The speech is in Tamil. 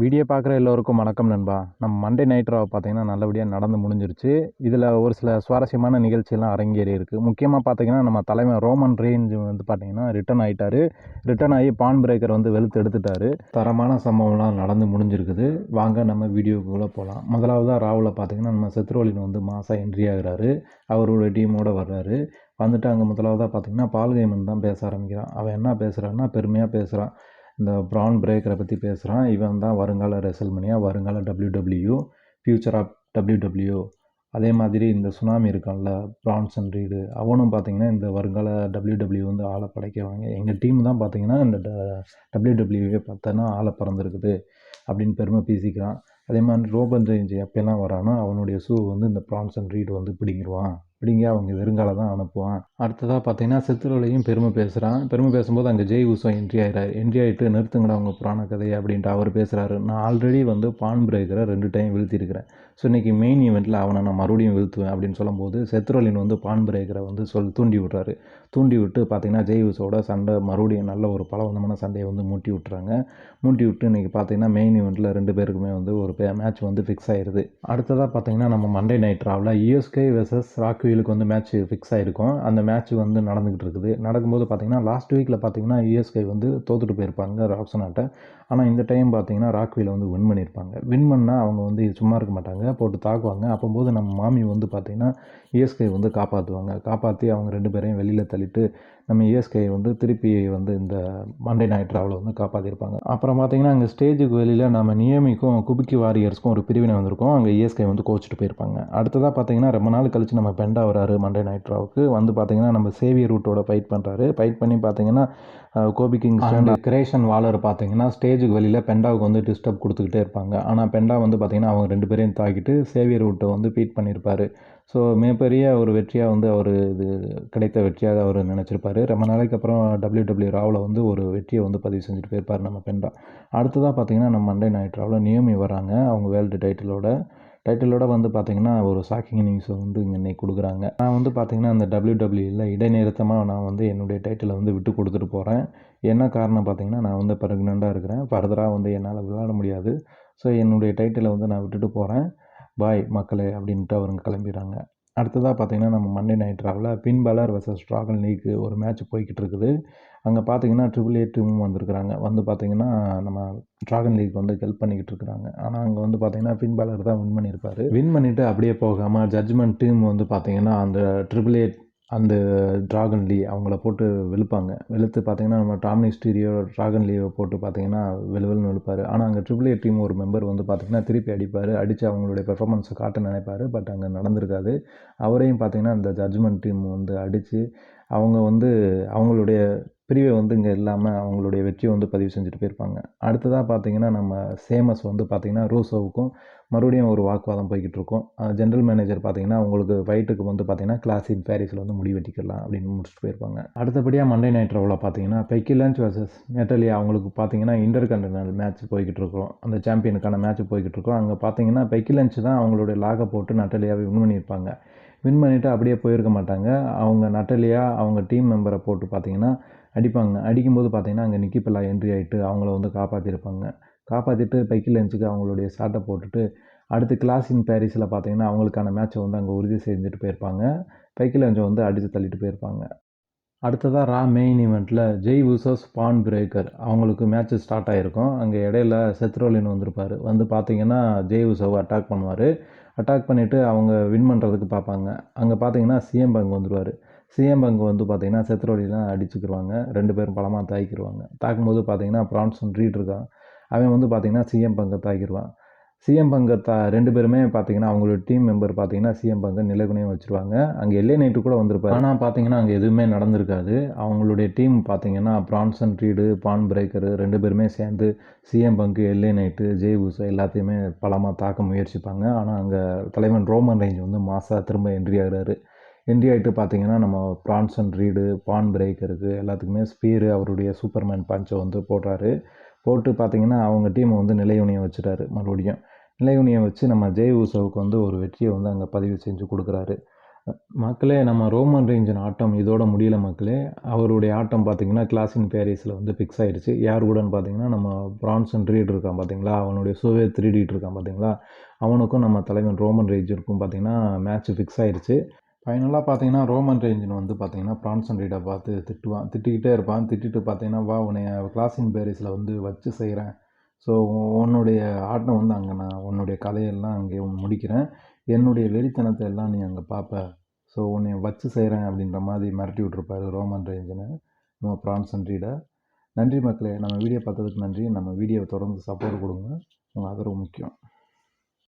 வீடியோ பார்க்குற எல்லோருக்கும் வணக்கம் நண்பா. நம்ம மண்டே நைட் ராவ் பார்த்தீங்கன்னா நல்லபடியாக நடந்து முடிஞ்சிருச்சு. இதில் ஒரு சில சுவாரஸ்யமான நிகழ்ச்சியெல்லாம் அரங்கேறி இருக்குது முக்கியமாக பார்த்தீங்கன்னா நம்ம தலைமை ரோமன் ரேஞ்ச் வந்து பார்த்தீங்கன்னா ரிட்டர்ன் ஆகிட்டாரு ரிட்டர்ன் ஆகி பான் பிரேக்கர் வந்து வெளுத்து எடுத்துட்டார். தரமான சம்பவம்லாம் நடந்து முடிஞ்சிருக்குது. வாங்க நம்ம வீடியோக்குள்ளே போகலாம். முதலாவதாக ராவில் பார்த்தீங்கன்னா நம்ம செத்ரோலின் வந்து மாதம் என்ட்ரி ஆகிறாரு. அவரோட டீமோடு வர்றாரு. வந்துட்டு அங்கே முதலாவதாக பார்த்தீங்கன்னா பால்கைமன் தான் பேச ஆரம்பிக்கிறான். அவன் என்ன பேசுகிறான்னா பெருமையாக பேசுகிறான் இந்த ப்ரான் பிரேக்கரை பற்றி பேசுகிறான் இவன் தான் வருங்கால ரெசல்மனியா வருங்கால டபிள்யூடபிள்யூ ஃப்யூச்சர் ஆஃப் டபிள்யூடபிள்யூ அதே மாதிரி இந்த சுனாமி இருக்கான்ல பிரான்சன் ரீடு அவனும் பார்த்தீங்கன்னா இந்த வருங்கால டபிள்யூடபிள்யூ வந்து ஆளை படைக்கிறவாங்க எங்கள் டீம் தான் பார்த்தீங்கன்னா இந்த டபிள்யூடபிள்யூவே பார்த்தோன்னா ஆளை பறந்துருக்குது அப்படின்னு பெருமை பேசிக்கிறான். அதே மாதிரி ரோபன் ரேஞ்ச் எப்போல்லாம் வரானோ அவனுடைய ஷூ வந்து இந்த பிரான்சன் ரீடு வந்து பிடிங்கிடுவான் பிடிங்க அவங்க வெறுங்கால தான் அனுப்புவான். அடுத்ததாக பார்த்தீங்கன்னா சித்திரலையும் பெருமை பேசுகிறான் பெருமை பேசும்போது அங்கே ஜெய் உசோ என்ட்ரி ஆகிறார் என்ட்ரி ஆகிட்டு நிறுத்துங்கடா அவங்க புராண கதை அப்படின்ட்டு அவர் பேசுகிறாரு நான் ஆல்ரெடி வந்து பான் பிரேக்கரை ரெண்டு டைம் வீழ்த்திருக்கிறேன் ஸோ இன்றைக்கி மெயின் ஈவெண்ட்டில் அவனை நான் மறுபடியும் வீழ்த்துவேன் அப்படின்னு சொல்லும்போது செத்துரோலின் வந்து பான் பிரேக்கரை வந்து சொல் தூண்டி விட்றாரு. தூண்டி விட்டு பார்த்தீங்கன்னா ஜெய் உசோட சண்டை மறுபடியும் நல்ல ஒரு பலவந்தமான சண்டையை வந்து மூட்டி விட்டுறாங்க. மூட்டி விட்டு இன்றைக்கி பார்த்தீங்கன்னா மெயின் ஈவெண்ட்டில் ரெண்டு பேருக்குமே வந்து ஒரு மேட்ச் வந்து ஃபிக்ஸ் ஆயிடுது அடுத்ததாக பார்த்தீங்கன்னா நம்ம மண்டே நைட் ராவில் யூஎஸ்கே வெர்சஸ் டுவெலுக்கு வந்து மேட்ச் ஃபிக்ஸ் ஆகிருக்கும் அந்த மேட்ச் வந்து நடந்துகிட்டு இருக்குது. நடக்கும்போது பார்த்திங்கன்னா லாஸ்ட் வீக்கில் பார்த்திங்கன்னா யூஎஸ்கே வந்து தோத்துட்டு போயிருப்பாங்க ராக்ஸனாட்ட ஆனால் இந்த டைம் பார்த்திங்கன்னா ராக்வீல வந்து வின் பண்ணியிருப்பாங்க. வின் பண்ணால் அவங்க வந்து சும்மா இருக்க மாட்டாங்க. போட்டு தாக்குவாங்க. அப்போம்போது நம்ம மாமி வந்து பார்த்திங்கன்னா இஎஸ்கே வந்து காப்பாற்றுவாங்க காப்பாற்றி அவங்க ரெண்டு பேரையும் வெளியில் தள்ளிட்டு நம்ம இஎஸ்கே வந்து திருப்பி வந்து இந்த மண்டே நைட் ராவில் வந்து காப்பாற்றிருப்பாங்க அப்புறம் பார்த்தீங்கன்னா அங்கே ஸ்டேஜுக்கு வெளியில் நம்ம நியமிக்கும் குபிக்கி வாரியர்ஸ்க்கும் ஒரு பிரிவினை வந்திருக்கும். அங்கே இஎஸ்கே வந்து கோச்சிட்டு போயிருப்பாங்க. அடுத்ததாக பார்த்தீங்கன்னா ரொம்ப நாள் கழிச்சு நம்ம பெண்டா வராரு மண்டே நைட் ராவுக்கு வந்து பார்த்தீங்கன்னா நம்ம சேவியர் ரூட்டோட ஃபைட் பண்ணுறாரு ஃபைட் பண்ணி பார்த்தீங்கன்னா கோபி கிங் கிரேஷன் வாலர் பார்த்தீங்கன்னா ஸ்டேஜுக்கு வெளியில் பெண்டாவுக்கு வந்து டிஸ்டர்ப் கொடுத்துக்கிட்டே இருப்பாங்க. ஆனால் பெண்டா வந்து பார்த்தீங்கன்னா அவங்க ரெண்டு பேரையும் தாக்கிட்டு சேவியர் ரூட்டை வந்து பீட் பண்ணியிருப்பாரு ஸோ மிகப்பெரிய ஒரு வெற்றியாக வந்து அவர் இது கிடைத்த வெற்றியாக அவர் நினச்சிருப்பார். ரொம்ப நாளைக்கு அப்புறம் டபிள்யூ டபிள்யூ ராவில் வந்து ஒரு வெற்றியை வந்து பதிவு செஞ்சுட்டு போயிருப்பார் நம்ம பெண்டா அடுத்ததாக பார்த்தீங்கன்னா நம்ம மண்டே நைட் ராவில் நியமி வராங்க. அவங்க வேர்ல்டு டைட்டிலோட டைட்டிலோட வந்து பார்த்திங்கன்னா ஒரு ஷாக்கிங் நியூஸை வந்து இங்கே இன்னைக்கு கொடுக்குறாங்க. நான் வந்து பார்த்திங்கன்னா அந்த டபிள்யூ டபிள்யூவில் இடைநிறுத்தமாக நான் வந்து என்னுடைய டைட்டிலை வந்து விட்டு கொடுத்துட்டு போகிறேன் என்ன காரணம் பார்த்தீங்கன்னா நான் வந்து ப்ரெக்னெண்ட்டாக இருக்கிறேன். ஃபர்தராக வந்து என்னால் விளையாட முடியாது. ஸோ என்னுடைய டைட்டிலை வந்து நான் விட்டுட்டு போகிறேன் பாய் மக்களே அப்படின்ட்டு அவங்க கிளம்பிடுறாங்க. அடுத்ததாக பார்த்தீங்கன்னா நம்ம மண்டே நைட் ட்ராவில் Finn Balor versus Dragon Lee ஒரு மேட்ச் போய்கிட்டு இருக்குது. அங்கே பார்த்தீங்கன்னா ட்ரிபிள் ஏ டீமும் வந்திருக்கிறாங்க. வந்து பார்த்தீங்கன்னா நம்ம ட்ராகன் லீக் வந்து ஹெல்ப் பண்ணிக்கிட்டு இருக்கிறாங்க. ஆனால் அங்கே வந்து பார்த்தீங்கன்னா பின்பலர் தான் வின் பண்ணியிருப்பார். வின் பண்ணிவிட்டு அப்படியே போகாமல் ஜட்ஜ்மெண்ட் டீம் வந்து பார்த்தீங்கன்னா அந்த ட்ரிபிள் ஏ அந்த ட்ராகன் லீ அவங்கள போட்டு வெளுப்பாங்க. வெளுத்து பார்த்தீங்கன்னா நம்ம டாமினி ஸ்டீரியோ ட்ராகன் லீவை போட்டு பார்த்தீங்கன்னா வெளுவெல்னு வெளுப்பார். ஆனால் அங்கே ட்ரிபிள் ஏ டீம் ஒரு மெம்பர் வந்து பார்த்தீங்கன்னா திருப்பி அடிப்பார். அடித்து அவங்களுடைய பெர்ஃபார்மன்ஸை காட்ட நினைப்பார். பட் அங்கே நடந்திருக்காது. அவரையும் பார்த்தீங்கன்னா அந்த ஜட்ஜ்மெண்ட் டீம் வந்து அடித்து அவங்க வந்து அவங்களுடைய பிரிவை வந்து இங்கே இல்லாமல் அவங்களுடைய வெற்றியை வந்து பதிவு செஞ்சுட்டு போயிருப்பாங்க. அடுத்ததாக பார்த்தீங்கன்னா நம்ம சேமஸ் வந்து பார்த்திங்கன்னா ரூசோவுக்கும் மறுபடியும் ஒரு வாக்குவாதம் போய்கிட்டு இருக்கும் ஜென்ரல் மேனேஜர் பார்த்தீங்கன்னா அவங்களுக்கு ஃபைட்டுக்கு வந்து பார்த்தீங்கன்னா கிளாஸ் இன் பாரிஸில் வந்து முடி வெட்டிக்கலாம் அப்படின்னு முடிச்சுட்டு போயிருப்பாங்க. அடுத்தபடியாக மண்டே நைட் ரவில் பார்த்தீங்கன்னா பெக்கி லஞ்ச் வர்சஸ் நெட்டலியா அவங்களுக்கு பார்த்தீங்கன்னா இன்டர் கண்டினல் மேட்ச் போய்கிட்டு இருக்கோம் அந்த சாம்பியனுக்கான மேட்ச் போய்கிட்டு இருக்கோம் அங்கே பார்த்தீங்கன்னா பெக்கி லஞ்ச் தான் அவங்களுடைய லாகை போட்டு நட்டலியாவை வின் பண்ணியிருப்பாங்க. வின் பண்ணிவிட்டு அப்படியே போயிருக்க மாட்டாங்க. அவங்க நட்டலியாக அவங்க டீம் மெம்பரை போட்டு பார்த்தீங்கன்னா அடிப்பாங்க. அடிக்கும்போது பார்த்தீங்கன்னா அங்கே நிக்கிப்பெல்லாம் என்ட்ரி ஆகிட்டு அவங்கள வந்து காப்பாற்றிருப்பாங்க காப்பாற்றிட்டு பைக்கில் லஞ்சுக்கு அவங்களுடைய ஷார்ட்டை போட்டுட்டு அடுத்து கிளாஸ் இன் பாரிஸில் பார்த்தீங்கன்னா அவங்களுக்கான மேட்ச்சை வந்து அங்கே உறுதி செஞ்சுட்டு போயிருப்பாங்க. பைக்கில் கொஞ்சம் வந்து அடித்து தள்ளிட்டு போயிருப்பாங்க. அடுத்ததாக ரா மெயின் ஈவெண்ட்டில் ஜெய் வர்சஸ் பான் பிரேக்கர் அவங்களுக்கு மேட்ச் ஸ்டார்ட் ஆகிருக்கும் அங்கே இடையில செத்ரோலின் வந்திருப்பார். வந்து பார்த்தீங்கன்னா ஜெய் உசவ் அட்டாக் பண்ணுவார். அட்டாக் பண்ணிவிட்டு அவங்க வின் பண்ணுறதுக்கு பார்ப்பாங்க. அங்கே பார்த்தீங்கன்னா சிஎம் பங்கு வந்துடுவார் சிஎம் பங்கு வந்து பார்த்தீங்கன்னா செத்ரோலிலாம் அடிச்சுக்கிடுவாங்க ரெண்டு பேரும் பலமாக தாக்கிடுவாங்க தாக்கும்போது பார்த்தீங்கன்னா ப்ரான்சன் ரீட் இருக்கான். அவன் வந்து பார்த்திங்கன்னா சிஎம் பங்கை தாக்கிடுவான் சிஎம் பங்கத்தா ரெண்டு பேருமே பார்த்தீங்கன்னா அவங்களோட டீம் மெம்பர் பார்த்தீங்கன்னா சிஎம் பங்கை நிலகுனையும் வச்சுருவாங்க. அங்கே எல்லை நைட்டு கூட வந்திருப்பாரு. ஆனால் பார்த்தீங்கன்னா அங்கே எதுவுமே நடந்திருக்காது. அவங்களுடைய டீம் பார்த்தீங்கன்னா ப்ரான்சன் ரீடு பான் பிரேக்கரு ரெண்டு பேருமே சேர்ந்து சிஎம் பங்கு எல்லை நைட்டு ஜெய் உசா எல்லாத்தையுமே பலமாக தாக்க முயற்சிப்பாங்க. ஆனால் அங்கே தலைவன் ரோமன் ரேஞ்ச் வந்து மாசாக திரும்ப என்ட்ரி ஆகிறாரு. என்ட்ரி ஆகிட்டு பார்த்தீங்கன்னா நம்ம ப்ரான்சன் ரீடு பான் பிரேக்கருக்கு எல்லாத்துக்குமே ஸ்பீரு அவருடைய சூப்பர்மேன் பஞ்சை வந்து போடுறாரு. போட்டு பார்த்தீங்கன்னா அவங்க டீமை வந்து நிலையுணியை வச்சுட்டாரு மறுபடியும். நிலையுணியை வச்சு நம்ம ஜெய் உசவுக்கு வந்து ஒரு வெற்றியை வந்து அங்கே பதிவு செஞ்சு கொடுக்குறாரு. மக்களே நம்ம ரோமன் ரேஞ்சின் ஆட்டம் இதோட முடியல மக்களே. அவருடைய ஆட்டம் பார்த்தீங்கன்னா கிளாஸின் பேரிஸில் வந்து ஃபிக்ஸ் ஆகிடுச்சு யார் கூடன்னு பார்த்தீங்கன்னா நம்ம பிரான்சன் ரீட் இருக்கான் பார்த்தீங்களா? அவனுடைய சுவே த்ரீடிட்டு இருக்கான் பார்த்தீங்களா? அவனுக்கும் நம்ம தலைவன் ரோமன் ரேஞ்சிற்கும் பார்த்தீங்கன்னா மேட்ச் ஃபிக்ஸ் ஆகிடுச்சு ஃபைனலாக பார்த்தீங்கன்னா ரோமன் ரேஞ்சின் வந்து பார்த்தீங்கன்னா பிரான்சன் ரீடை பார்த்து திட்டுவான் திட்டிக்கிட்டே இருப்பான். திட்டிட்டு பார்த்தீங்கன்னா வா உன்னை கிளாஸின் பேரிஸில் வந்து வச்சு செய்கிறேன் ஸோ உன்னுடைய ஆட்டம் வந்து அங்கே நான் உன்னுடைய கதையெல்லாம் அங்கே முடிக்கிறேன். என்னுடைய வெறித்தனத்தை எல்லாம் நீ அங்கே பார்ப்ப ஸோ உன்னை வச்சு செய்கிறேன் அப்படின்ற மாதிரி மிரட்டி விட்ருப்பாரு ரோமன் ரேஞ்சனை நம்ம பிரான்சன் ரீடை நன்றி மக்களே. நம்ம வீடியோ பார்த்ததுக்கு நன்றி. நம்ம வீடியோவை தொடர்ந்து சப்போர்ட் கொடுங்க. உங்கள் ஆதரவு முக்கியம்.